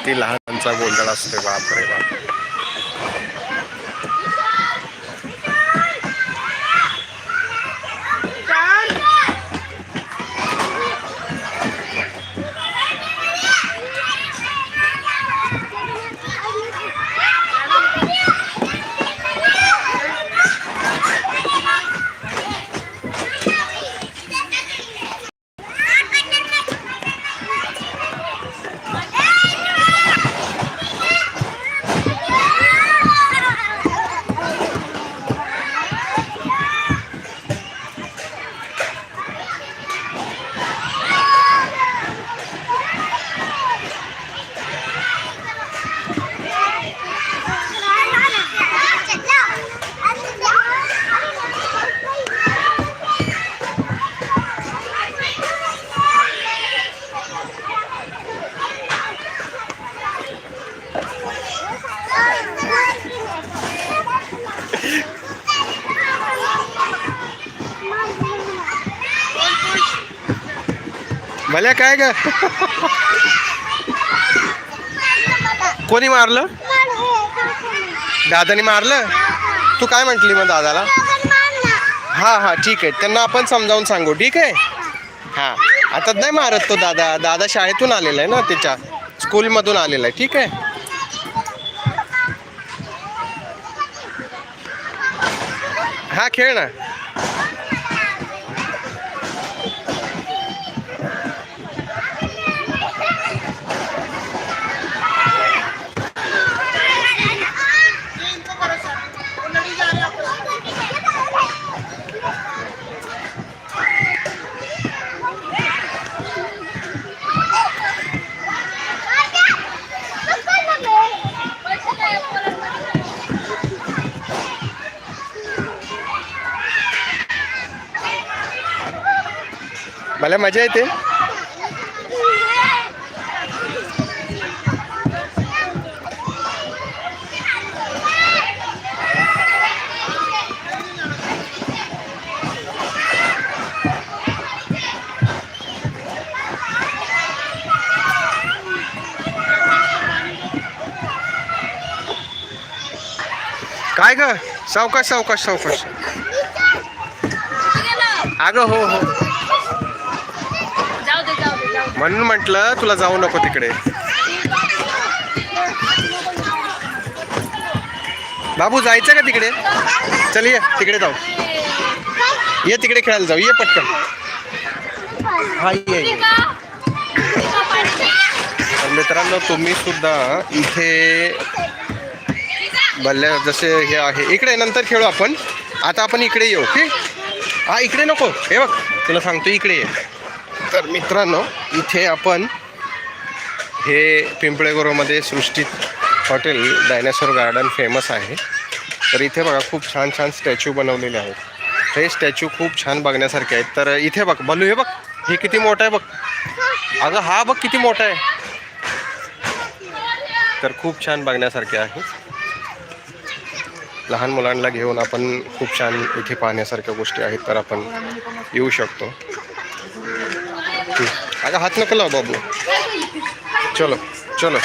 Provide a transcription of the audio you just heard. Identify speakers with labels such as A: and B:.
A: किती लहानांचा गोंधळ असतोय बापरे बाप. भल्या काय ग? कोणी मारलं? दादानी मारलं? तू काय म्हटली मग दादाला? हा हा ठीक आहे. त्यांना आपण समजावून सांगू ठीक आहे? हा. आता नाही मारत तो दादा. दादा शाळेतून आलेला आहे ना त्याच्या. स्कूलमधून आलेला आहे ठीक आहे? हा खेळ ना. मला मजा येते. काय ग? सावकाश सावकाश सावकाश. अगं हो हो
B: जाऊ दे जाऊ दे जाऊ दे
A: म्हणून म्हटलं तुला जाऊ नको तिकडे. बाबू जायचं का तिकडे? चल ये तिकडे जाऊ. ये तिकडे खेळायला जाऊ ये पटकन. हा ये ये. तर मित्रांनो तुम्ही सुद्धा इथे भल्ल्या जसे हे आहे. इकडे नंतर खेळू आपण. आता आपण इकडे येऊ ओके? हा इकडे नको. हे बघ तुला सांगतो इकडे ये. तर मित्रांनो इथे आपण हे पिंपळेगोरोमध्ये Srushti hotel dinosaur garden famous आहे. तर इथे बघा खूप छान छान स्टॅच्यू बनवलेले आहेत. हे स्टॅच्यू खूप छान बघण्यासारखे आहेत. तर इथे बघ बलू हे बघ हे किती मोठं आहे बघ. अगं हा बघ किती मोठा आहे. तर खूप छान बघण्यासारखे आहे. लहान मुलांना घेऊन आपण खूप छान इथे पाहण्यासारख्या गोष्टी आहेत तर आपण येऊ शकतो. अगं हात नको लाव बाबू चलो चलो